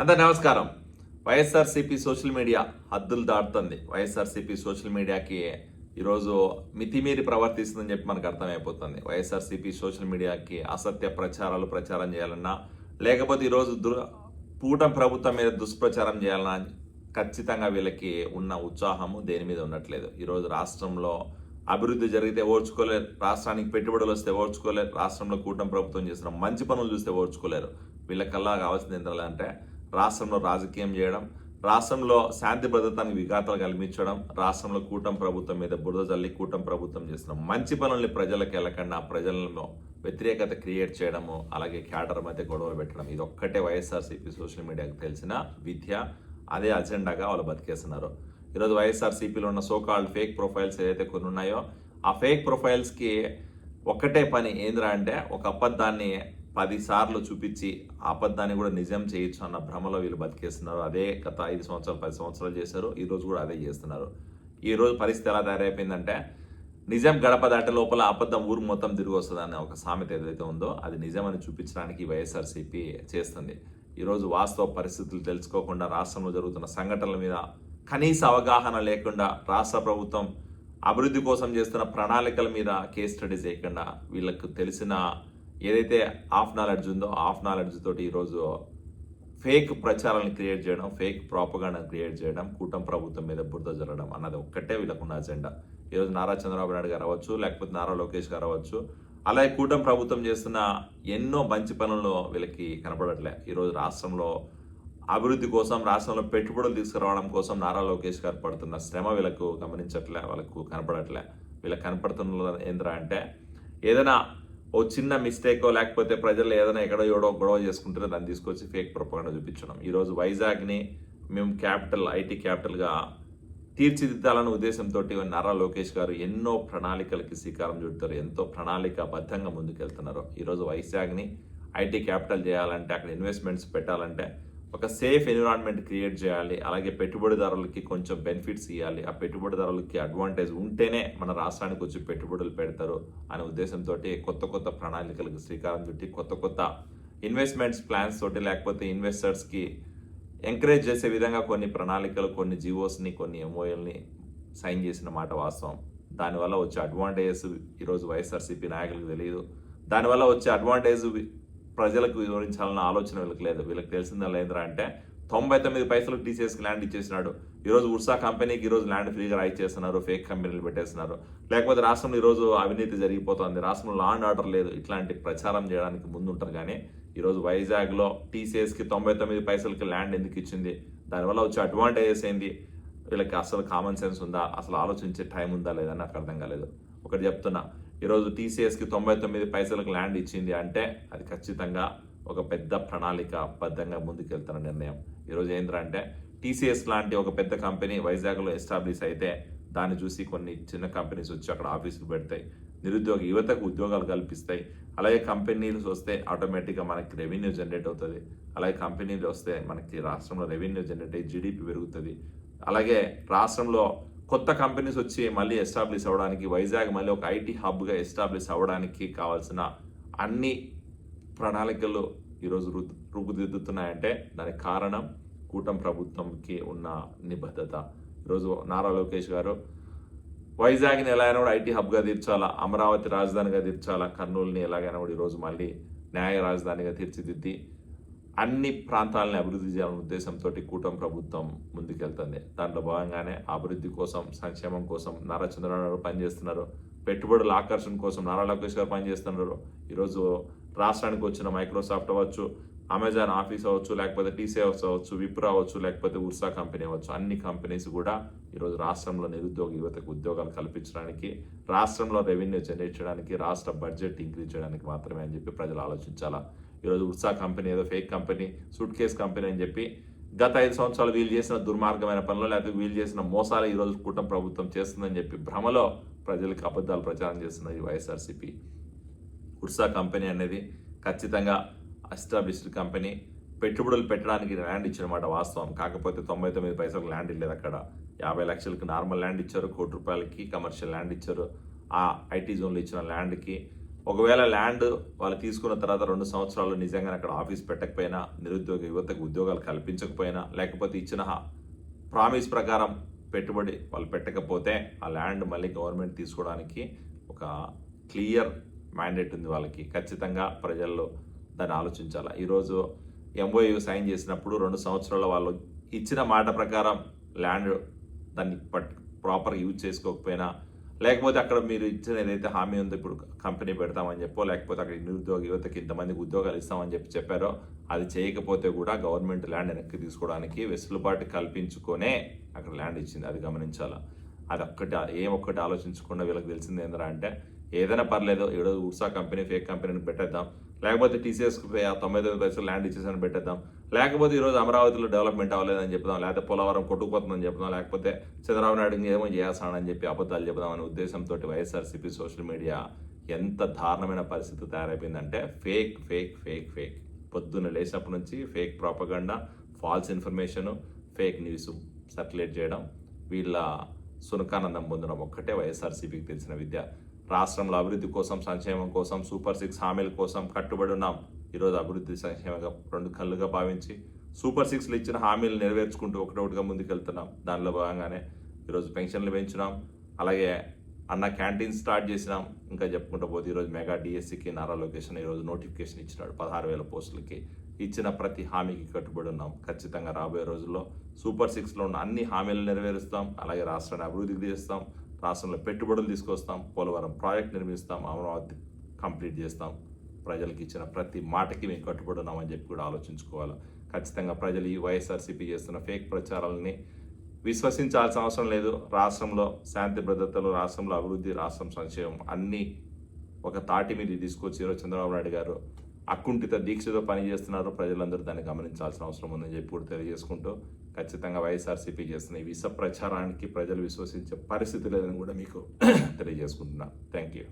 అందరు నమస్కారం. YSRCP social media హద్దులు దాటుతుంది. వైఎస్ఆర్సీపీ సోషల్ మీడియాకి ఈరోజు మితిమీరి ప్రవర్తిస్తుందని చెప్పి మనకు అర్థమైపోతుంది. వైఎస్ఆర్సీపీ సోషల్ మీడియాకి అసత్య ప్రచారాలు ప్రచారం చేయాలన్నా లేకపోతే ఈరోజు దు కూటమి ప్రభుత్వం మీద దుష్ప్రచారం చేయాలన్నా ఖచ్చితంగా వీళ్ళకి ఉన్న ఉత్సాహము దేని మీద ఉండట్లేదు. ఈరోజు రాష్ట్రంలో అభివృద్ధి జరిగితే ఓర్చుకోలేరు. రాష్ట్రానికి పెట్టుబడులు వస్తే ఓర్చుకోలేరు. రాష్ట్రంలో కూటమి ప్రభుత్వం చేసిన మంచి పనులు చూస్తే ఓర్చుకోలేరు. వీళ్ళకల్లా కావాల్సింది ఏంటంటే రాష్ట్రంలో రాజకీయం చేయడం రాష్ట్రంలో శాంతి భద్రతానికి విఘాతాలు కల్పించడం రాష్ట్రంలో కూటమి ప్రభుత్వం మీద బురద జల్లి కూటమి ప్రభుత్వం చేసిన మంచి పనుల్ని ప్రజలకు వెళ్ళకుండా ప్రజలను వ్యతిరేకత క్రియేట్ చేయడము అలాగే క్యాడర్ మధ్య గొడవలు పెట్టడం ఇది ఒక్కటే వైఎస్ఆర్సీపీ సోషల్ మీడియాకు తెలిసిన విద్య. అదే అజెండాగా వాళ్ళు బతికేస్తున్నారు. ఈరోజు వైఎస్ఆర్సీపీలో ఉన్న సోకాల్డ్ ఫేక్ ప్రొఫైల్స్ ఏదైతే కొన్ని ఉన్నాయో ఆ ఫేక్ ప్రొఫైల్స్కి ఒక్కటే పని ఏందిరా అంటే ఒక అబద్ధాన్ని పదిసార్లు చూపించి అబద్ధాన్ని కూడా నిజం చేయొచ్చు అన్న భ్రమలో వీళ్ళు బతికేస్తున్నారు. అదే గత ఐదు సంవత్సరాలు పది సంవత్సరాలు చేశారు. ఈరోజు కూడా అదే చేస్తున్నారు. ఈ రోజు పరిస్థితి ఎలా తయారైపోయిందంటే నిజం గడప దాటే లోపల అబద్ధం ఊరు మొత్తం తిరిగి వస్తుంది అనే ఒక సామెత ఏదైతే ఉందో అది నిజం అని చూపించడానికి వైఎస్ఆర్సీపీ చేస్తుంది. ఈరోజు వాస్తవ పరిస్థితులు తెలుసుకోకుండా రాష్ట్రంలో జరుగుతున్న సంఘటనల మీద కనీస అవగాహన లేకుండా రాష్ట్ర ప్రభుత్వం అభివృద్ధి కోసం చేస్తున్న ప్రణాళికల మీద కేస్ స్టడీ చేయకుండా వీళ్ళకు తెలిసిన ఏదైతే హాఫ్ నాలెడ్జ్ ఉందో హాఫ్ నాలెడ్జ్ తోటి ఈరోజు ఫేక్ ప్రచారాలను క్రియేట్ చేయడం ఫేక్ ప్రాపగాండను క్రియేట్ చేయడం కూటమి ప్రభుత్వం మీద బురద జరగడం అన్నది ఒక్కటే వీళ్ళకున్న అజెండా ఈరోజు నారా చంద్రబాబు నాయుడు గారు అవ్వచ్చు లేకపోతే నారా లోకేష్ గారు అవ్వచ్చు అలాగే కూటమి ప్రభుత్వం చేస్తున్న ఎన్నో మంచి పనులు వీళ్ళకి కనపడట్లే. ఈరోజు రాష్ట్రంలో అభివృద్ధి కోసం రాష్ట్రంలో పెట్టుబడులు తీసుకురావడం కోసం నారా లోకేష్ గారు పడుతున్న శ్రమ వీళ్ళకు గమనించట్లే వాళ్ళకు కనపడట్లే. వీళ్ళకి కనపడుతున్న ఏంద్రా అంటే ఏదైనా ఓ చిన్న మిస్టేకో లేకపోతే ప్రజలు ఏదైనా ఎక్కడో ఎవడో గొడవ చేసుకుంటే దాన్ని తీసుకొచ్చి ఫేక్ ప్రొపగండా చూపించడం. ఈరోజు వైజాగ్ని మేము క్యాపిటల్ ఐటీ క్యాపిటల్గా తీర్చిదిద్దాలన్న ఉద్దేశంతో నారా లోకేష్ గారు ఎన్నో ప్రణాళికలకి శ్రీకారం చుడతారు ఎంతో ప్రణాళికాబద్ధంగా ముందుకెళ్తున్నారు. ఈరోజు వైజాగ్ని ఐటీ క్యాపిటల్ చేయాలంటే అక్కడ ఇన్వెస్ట్మెంట్స్ పెట్టాలంటే ఒక సేఫ్ ఎన్విరాన్మెంట్ క్రియేట్ చేయాలి. అలాగే పెట్టుబడిదారులకి కొంచెం బెనిఫిట్స్ ఇవ్వాలి ఆ పెట్టుబడిదారులకి అడ్వాంటేజ్ ఉంటేనే మన రాష్ట్రానికి వచ్చి పెట్టుబడులు పెడతారు అనే ఉద్దేశంతో కొత్త కొత్త ప్రణాళికలకు శ్రీకారం చుట్టి కొత్త కొత్త ఇన్వెస్ట్మెంట్స్ ప్లాన్స్ తోటి లేకపోతే ఇన్వెస్టర్స్కి ఎంకరేజ్ చేసే విధంగా కొన్ని ప్రణాళికలు కొన్ని జీవోస్ని కొన్ని ఎంఓఎల్ని సైన్ చేసిన మాట వాస్తవం. దానివల్ల వచ్చే అడ్వాంటేజెస్ ఈరోజు వైఎస్ఆర్సీపీ నాయకులకు తెలియదు. దానివల్ల వచ్చే అడ్వాంటేజ్ ప్రజలకు వివరించాలన్న ఆలోచన వీళ్ళకి లేదు. వీళ్ళకి తెలిసిందా లేదురా అంటే తొంభై తొమ్మిది పైసలకు టీసీఎస్కి ల్యాండ్ ఇచ్చేసినాడు. ఈరోజు ఉర్సా కంపెనీకి ఈరోజు ల్యాండ్ ఫ్రీగా రైట్ చేస్తున్నారు ఫేక్ కంపెనీలు పెట్టేస్తున్నారు. లేకపోతే రాష్ట్రంలో ఈరోజు అవినీతి జరిగిపోతుంది. రాష్ట్రంలో లా అండ్ ఆర్డర్ లేదు. ఇట్లాంటి ప్రచారం చేయడానికి ముందుంటారు కానీ ఈరోజు వైజాగ్లో టీసీఎస్కి తొంభై తొమ్మిది పైసలకి ల్యాండ్ ఎందుకు ఇచ్చింది? దానివల్ల వచ్చే అడ్వాంటేజెస్ ఏంది వీళ్ళకి అసలు కామన్ సెన్స్ ఉందా? అసలు ఆలోచించే టైం ఉందా లేదని నాకు అర్థం కాలేదు. ఒకటి చెప్తున్నా. ఈరోజు టీసీఎస్కి తొంభై తొమ్మిది పైసలకు ల్యాండ్ ఇచ్చింది అంటే అది ఖచ్చితంగా ఒక పెద్ద ప్రణాళిక బద్ధంగా ముందుకెళ్తున్న నిర్ణయం. ఈరోజు ఏంటంటే టీసీఎస్ లాంటి ఒక పెద్ద కంపెనీ వైజాగ్లో ఎస్టాబ్లిష్ అయితే దాన్ని చూసి కొన్ని చిన్న కంపెనీస్ వచ్చి అక్కడ ఆఫీసులు పెడతాయి. నిరుద్యోగ యువతకు ఉద్యోగాలు కల్పిస్తాయి. అలాగే కంపెనీలు వస్తే ఆటోమేటిక్గా మనకి రెవెన్యూ జనరేట్ అవుతుంది. అలాగే కంపెనీలు వస్తే మనకి రాష్ట్రంలో రెవెన్యూ జనరేట్ అయ్యి జీడిపి పెరుగుతుంది. అలాగే రాష్ట్రంలో కొత్త కంపెనీస్ వచ్చి మళ్ళీ ఎస్టాబ్లిష్ అవ్వడానికి వైజాగ్ మళ్ళీ ఒక ఐటీ హబ్గా ఎస్టాబ్లిష్ అవ్వడానికి కావాల్సిన అన్ని ప్రణాళికలు ఈరోజు రు రూపుదిద్దుతున్నాయంటే దానికి కారణం కూటమి ప్రభుత్వంకి ఉన్న నిబద్ధత. ఈరోజు నారా లోకేష్ గారు వైజాగ్ని ఎలాగైనా కూడా ఐటీ హబ్గా తీర్చాలా అమరావతి రాజధానిగా తీర్చాలా కర్నూలుని ఎలాగైనా కూడా ఈరోజు మళ్ళీ న్యాయ రాజధానిగా తీర్చిదిద్ది అన్ని ప్రాంతాలని అభివృద్ధి చేయాలనే ఉద్దేశంతో కూటమి ప్రభుత్వం ముందుకెళ్తుంది. దాంట్లో భాగంగానే అభివృద్ధి కోసం సంక్షేమం కోసం నారా చంద్రబాబు గారు పనిచేస్తున్నారు. పెట్టుబడుల ఆకర్షణ కోసం నారా లోకేష్ గారు పనిచేస్తున్నారు. ఈరోజు రాష్ట్రానికి వచ్చిన మైక్రోసాఫ్ట్ అవ్వచ్చు అమెజాన్ ఆఫీస్ అవ్వచ్చు లేకపోతే టీసీఎస్ అవ్వచ్చు విప్రో అవ్వచ్చు లేకపోతే ఉర్సా కంపెనీ అవ్వచ్చు. అన్ని కంపెనీస్ కూడా ఈరోజు రాష్ట్రంలో నిరుద్యోగ యువతకు ఉద్యోగాలు కల్పించడానికి రాష్ట్రంలో రెవెన్యూ జనరేట్ చేయడానికి రాష్ట్ర బడ్జెట్ ఇంక్రీజ్ చేయడానికి మాత్రమే అని చెప్పి ప్రజలు ఆలోచించాలా? ఈరోజు ఉర్సా కంపెనీ ఏదో fake company suitcase company అని చెప్పి గత ఐదు సంవత్సరాలు వీళ్ళు చేసిన దుర్మార్గమైన పనులు లేకపోతే వీళ్ళు చేసిన మోసాలు ఈరోజు కూటమి ప్రభుత్వం చేస్తుందని చెప్పి భ్రమలో ప్రజలకు అబద్ధాలు ప్రచారం చేస్తున్నది వైఎస్ఆర్సీపీ. ఉర్సా కంపెనీ అనేది ఖచ్చితంగా ఎస్టాబ్లిష్డ్ కంపెనీ. పెట్టుబడులు పెట్టడానికి ల్యాండ్ ఇచ్చారన్నమాట వాస్తవం. కాకపోతే తొంభై తొమ్మిది పైసలకు ల్యాండ్ ఇల్లేదు అక్కడ. యాభై లక్షలకు నార్మల్ ల్యాండ్ ఇచ్చారు కోటి రూపాయలకి కమర్షియల్ ల్యాండ్ ఇచ్చారు. ఆ ఐటీ జోన్లో ఇచ్చిన ల్యాండ్కి ఒకవేళ ల్యాండ్ వాళ్ళు తీసుకున్న తర్వాత రెండు సంవత్సరాలు నిజంగా అక్కడ ఆఫీస్ పెట్టకపోయినా నిరుద్యోగ యువతకు ఉద్యోగాలు కల్పించకపోయినా లేకపోతే ఇచ్చిన ప్రామిస్ ప్రకారం పెట్టుబడి వాళ్ళు పెట్టకపోతే ఆ ల్యాండ్ మళ్ళీ గవర్నమెంట్ తీసుకోవడానికి ఒక క్లియర్ మ్యాండేట్ ఉంది వాళ్ళకి. ఖచ్చితంగా ప్రజల్లో దాన్ని ఆలోచించాలి. ఈరోజు ఎంఓయూ సైన్ చేసినప్పుడు రెండు సంవత్సరాల వాళ్ళు ఇచ్చిన మాట ప్రకారం ల్యాండ్ దాన్ని పట్ ప్రాపర్ యూజ్ చేసుకోకపోయినా లేకపోతే అక్కడ మీరు ఇచ్చిన ఏదైతే హామీ ఉందో ఇప్పుడు కంపెనీ పెడతామని చెప్పో లేకపోతే అక్కడ నిరుద్యోగ యువతకి ఇంతమందికి ఉద్యోగాలు ఇస్తామని చెప్పి చెప్పారో అది చేయకపోతే కూడా గవర్నమెంట్ ల్యాండ్ వెనక్కి తీసుకోవడానికి వెసులుబాటు కల్పించుకొనే అక్కడ ల్యాండ్ ఇచ్చింది. అది గమనించాలా? అది ఒక్కటి ఏం ఒక్కటి ఆలోచించకుండా వీళ్ళకి తెలిసింది ఏంటంటే అంటే ఏదైనా పర్లేదు ఏడో ఉర్సా కంపెనీ ఫేక్ కంపెనీని పెట్టేద్దాం. లేకపోతే టీసీఎస్ తొంభై తొమ్మిది పైసలు ల్యాండ్ ఇచ్చేసాను పెట్టేద్దాం. లేకపోతే ఈరోజు అమరావతిలో డెవలప్మెంట్ అవ్వలేదని చెప్దాం లేకపోతే పోలవరం కొట్టుకుపోతుందని చెప్దాం లేకపోతే చంద్రబాబు నాయుడు ఏమో చేస్తానని చెప్పి అబద్ధాలు చెప్దాం అనే ఉద్దేశంతో వైఎస్ఆర్సీపీ సోషల్ మీడియా ఎంత దారుణమైన పరిస్థితి తయారైపోయిందంటే ఫేక్ ఫేక్ ఫేక్ ఫేక్ పొద్దున్న లేచినప్పటి నుంచి fake propaganda false information fake news circulate చేయడం వీళ్ళ సునకానందం పొందడం ఒక్కటే వైఎస్ఆర్సీపీకి తెలిసిన విద్య. రాష్ట్రంలో అభివృద్ధి కోసం సంక్షేమం కోసం సూపర్ సిక్స్ హామీల కోసం కట్టుబడి ఉన్నాం. ఈరోజు అభివృద్ధి సంక్షేమంగా రెండు కళ్ళుగా భావించి సూపర్ సిక్స్లు ఇచ్చిన హామీలు నెరవేర్చుకుంటూ ఒకటొకటిగా ముందుకెళ్తున్నాం. దానిలో భాగంగానే ఈరోజు పెన్షన్లు పెంచినాం. అలాగే అన్న క్యాంటీన్ స్టార్ట్ చేసినాం. ఇంకా చెప్పుకుంటూ పోతే ఈరోజు మెగా డిఎస్సికి నారా లొకేషన్ ఈరోజు నోటిఫికేషన్ ఇచ్చినాడు. పదహారు వేల పోస్టులకి ఇచ్చిన ప్రతి హామీకి కట్టుబడి ఉన్నాం. ఖచ్చితంగా రాబోయే రోజుల్లో సూపర్ సిక్స్లో ఉన్న అన్ని హామీలు నెరవేరుస్తాం. అలాగే రాష్ట్రాన్ని అభివృద్ధికి చేస్తాం రాష్ట్రంలో పెట్టుబడులు తీసుకొస్తాం పోలవరం ప్రాజెక్ట్ నిర్మిస్తాం అమరావతి కంప్లీట్ చేస్తాం. ప్రజలకు ఇచ్చిన ప్రతి మాటకి మేము కట్టుబడున్నామని చెప్పి కూడా ఆలోచించుకోవాలి. ఖచ్చితంగా ప్రజలు ఈ వైఎస్ఆర్సీపీ చేస్తున్న ఫేక్ ప్రచారాలని విశ్వసించాల్సిన అవసరం లేదు. రాష్ట్రంలో శాంతి భద్రతలు రాష్ట్రంలో అభివృద్ధి రాష్ట్రం సంక్షేమం అన్నీ ఒక తాటి మీద తీసుకొచ్చి ఈరోజు చంద్రబాబు నాయుడు గారు అకుంఠిత దీక్షతో పనిచేస్తున్నారు. ప్రజలందరూ దాన్ని గమనించాల్సిన అవసరం ఉందని చెప్పి కూడా తెలియజేసుకుంటూ ఖచ్చితంగా వైఎస్ఆర్సీపీ చేస్తున్న ఈ విష ప్రచారానికి ప్రజలు విశ్వసించే పరిస్థితి లేదని కూడా మీకు తెలియజేసుకుంటున్నాను థ్యాంక్ యూ.